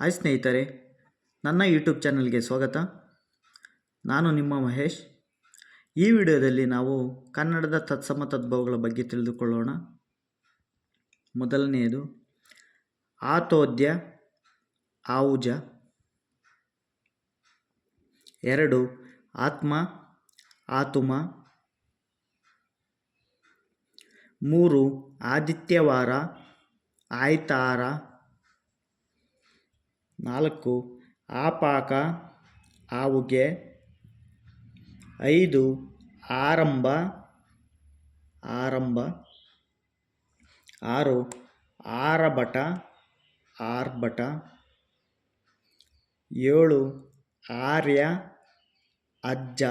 Hi ಸ್ನೇಹಿತರೆ, ನನ್ನ YouTube ಚಾನಲ್ಗೆ ಸ್ವಾಗತ. ನಾನು ನಿಮ್ಮ ಮಹೇಶ್. ಈ ವಿಡಿಯೋದಲ್ಲಿ ನಾವು ಕನ್ನಡದ ತತ್ಸಮ ತದ್ಭವಗಳ ಬಗ್ಗೆ ತಿಳಿದುಕೊಳ್ಳೋಣ. ಮೊದಲನೆಯದು, ಆತೋದ್ಯ, ಆವುಜ. ಎರಡು, ಆತ್ಮ, ಆತುಮ. ಮೂರು, ಆದಿತ್ಯವಾರ, ಆಯ್ತಾರ. ನಾಲ್ಕು, ಆಪಾಕ, ಆವುಗೆ, ಐದು, ಆರಂಭ ಆರಂಭ, ಆರು, ಆರಭಟ, ಆರ್ಭಟ, ಏಳು, ಆರ್ಯ, ಅಜ್ಜ,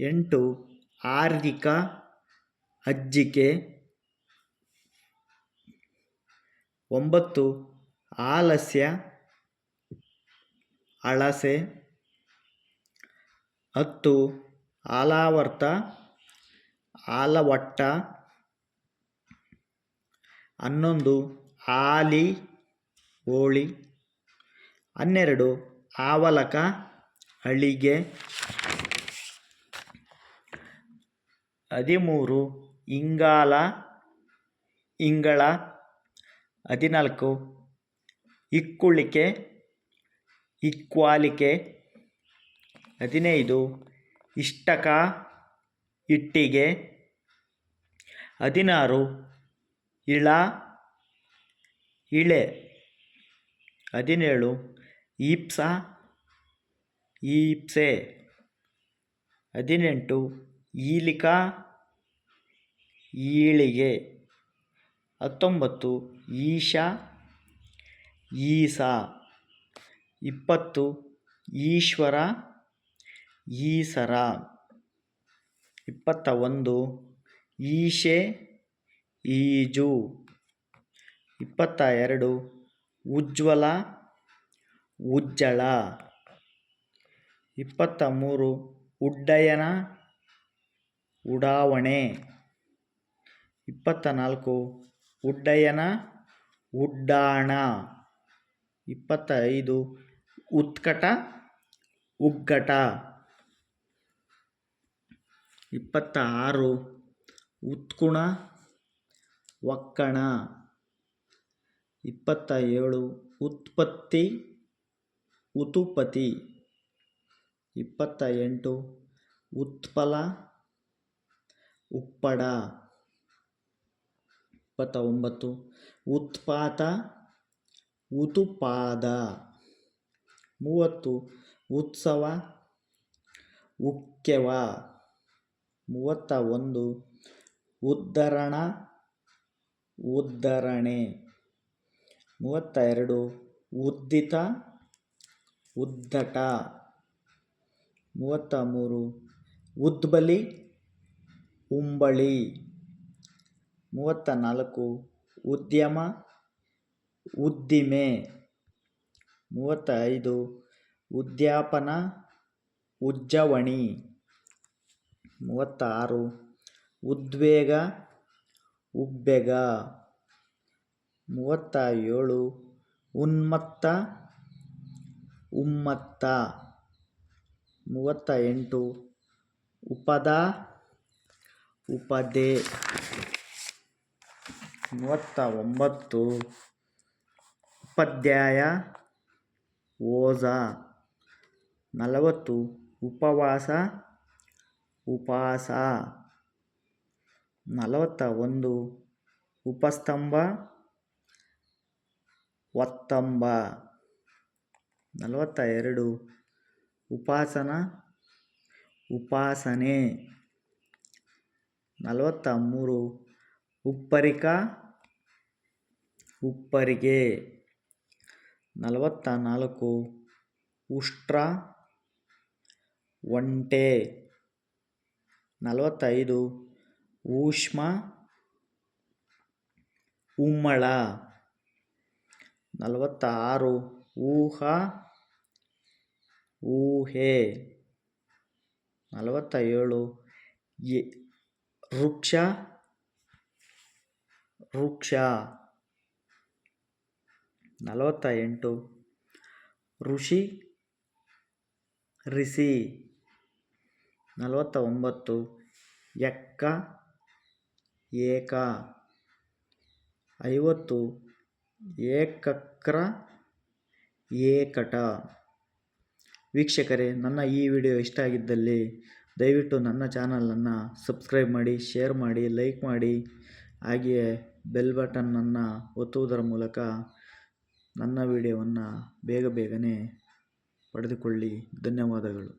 ಎಂಟು ಆರ್ಯಿಕ ಅಜ್ಜಿಕೆ, ಒಂಬತ್ತು ಆಲಸ್ಯ, ಅಳಸೆ ಹತ್ತು ಆಲಾವರ್ತ, ಆಲವಟ್ಟ, ಹನ್ನೊಂದು, ಆಲಿ ಓಳಿ ಹನ್ನೆರಡು, ಆವಲಕ, ಅಳಿಗೆ, ಹದಿಮೂರು, ಇಂಗಾಲ, ಇಂಗಳ, ಹದಿನಾಲ್ಕು ಇಕ್ಕುಳಿಕೆ ಇಕ್ವಾಲಿಕೆ. ಹದಿನೈದು. ಇಷ್ಟಕ, ಇಟ್ಟಿಗೆ. ಹದಿನಾರು. ಇಳ, ಇಳೆ. ಹದಿನೇಳು. ಈಪ್ಸ, ಈಪ್ಸೆ. ಹದಿನೆಂಟು. ಈಲಿಕ, ಈಳಿಗೆ. ಹತ್ತೊಂಬತ್ತು. ಈಶ ಈಸ. ಇಪ್ಪತ್ತು, ಈಶ್ವರ, ಈಸರ. ಇಪ್ಪತ್ತ ಒಂದು ಈಶೆ, ಈಜು. ಇಪ್ಪತ್ತ ಎರಡು ಉಜ್ವಲ, ಉಜ್ಜಳ. ಇಪ್ಪತ್ತ ಮೂರು ಉಡ್ಡಯನ, ಉಡಾವಣೆ. ಇಪ್ಪತ್ತ ನಾಲ್ಕು ಉಡ್ಡಯನ, ಉಡ್ಡಾಣ. ಇಪ್ಪತ್ತ ಐದು ಉತ್ಕಟ, ಉಗ್ಗಟ. ಇಪ್ಪತ್ತ ಆರು ಉತ್ಕುಣ, ಒಕ್ಕಣ. ಇಪ್ಪತ್ತ ಏಳು ಉತ್ಪತ್ತಿ, ಉತುಪತಿ. ಇಪ್ಪತ್ತ ಎಂಟು ಉತ್ಪಲ, ಉಪ್ಪಡ. ಇಪ್ಪತ್ತ ಒಂಬತ್ತು ಉತ್ಪಾತ ಉತುಪಾದ. ಮೂವತ್ತು, ಉತ್ಸವ, ಉಕ್ಕೆವ. ಮೂವತ್ತ ಒಂದು ಉದ್ಧರಣ, ಉದ್ಧರಣೆ. ಮೂವತ್ತ ಎರಡು ಉದ್ದಿತ ಉದ್ದಟ ಮೂವತ್ತ ಮೂರು ಉದ್ಬಲಿ, ಉಂಬಳಿ. ಮೂವತ್ತ ನಾಲ್ಕು ಉದ್ಯಮ ಉದ್ದಿಮೆ. ಮೂವತ್ತೈದು. ಉದ್ಯಾಪನ, ಉಜ್ಜವಣಿ. ಮೂವತ್ತಾರು. ಉದ್ವೇಗ, ಉಬ್ಬೆಗ. ಮೂವತ್ತ ಏಳು ಉನ್ಮತ್ತ, ಉಮ್ಮತ್ತ. ಮೂವತ್ತ ಎಂಟು ಉಪದ, ಉಪದೆ. ಮೂವತ್ತ ಒಂಬತ್ತು ಉಪಾಧ್ಯಾಯ ಓಜ. ನಲವತ್ತು. ಉಪವಾಸ. ಉಪಾಸ. ನಲವತ್ತ ಒಂದು ಉಪಸ್ತಂಭ. ಒತ್ತಂಬ ನಲವತ್ತ ಎರಡು ಉಪಾಸನ. ಉಪಾಸನೆ. ನಲವತ್ತ ಮೂರು ಉಪ್ಪರಿಕ. ಉಪ್ಪರಿಗೆ. ನಲವತ್ತ ನಾಲ್ಕು ಉಷ್ಟ್ರ ಒಂಟೆ. ನಲವತ್ತೈದು ಊಷ್ಮ ಉಮ್ಮಳ. ನಲವತ್ತ ಆರು ಊಹ ಊಹೆ. ನಲವತ್ತ ಏಳು ಎ ವೃಕ್ಷ ವೃಕ್ಷ. ನಲವತ್ತ ಎಂಟು ಋಷಿ ರಿಸಿ ನಲವತ್ತ ಒಂಬತ್ತು ಎಕ್ಕ ಏಕ. ಐವತ್ತು. ಏಕಕ್ರ, ಏಕಟ. ವೀಕ್ಷಕರೇ, ನನ್ನ ಈ ವಿಡಿಯೋ ಇಷ್ಟ ಆಗಿದ್ದಲ್ಲಿ ದಯವಿಟ್ಟು ನನ್ನ ಚಾನಲನ್ನು ಸಬ್ಸ್ಕ್ರೈಬ್ ಮಾಡಿ, ಶೇರ್ ಮಾಡಿ, ಲೈಕ್ ಮಾಡಿ, ಹಾಗೆಯೇ ಬೆಲ್ ಬಟನ್ನನ್ನು ಒತ್ತುವುದರ ಮೂಲಕ ನನ್ನ ವಿಡಿಯೋವನ್ನು ಬೇಗ ಬೇಗನೆ ಪಡೆದುಕೊಳ್ಳಿ. ಧನ್ಯವಾದಗಳು.